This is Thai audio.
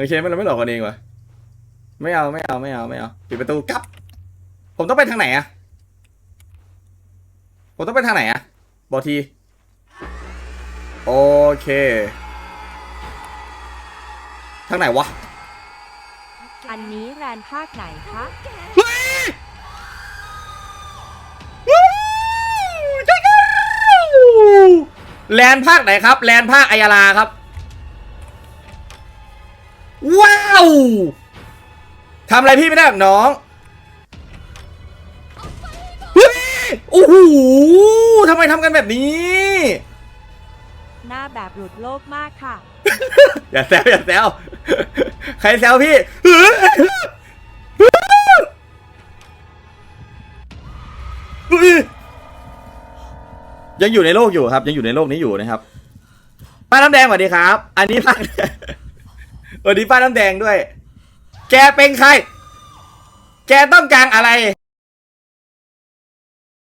โอเคไม่เราไม่หลอกกันเองวะไม่เอาไม่เอาไม่เอาไม่เอาปิดประตูกลับ ผมต้องไปทางไหนอะผมต้องไปทางไหนอะบอกที โอเค ทางไหนวะ อันนี้แรนภาคไหนคะแลนด์ภาคไหนครับ แลนด์ภาคอายาลาครับาวทำอะไรพี่ไม่ได้หรอกน้องเฮ้ยโอ้โหทำไมทำกันแบบนี้ หน้าแบบหลุดโลกมากค่ะ อย่าแซวอย่าแซวใครแซวพี่เฮ้ยยังอยู่ในโลกอยู่ครับ ยังอยู่ในโลกนี้อยู่นะครับ ป้าน้ำแดงสวัสดีครับ อันนี้ป้าส วัสดีป้าน้ำแดงด้วย แกเป็นใคร แกต้องการอะไร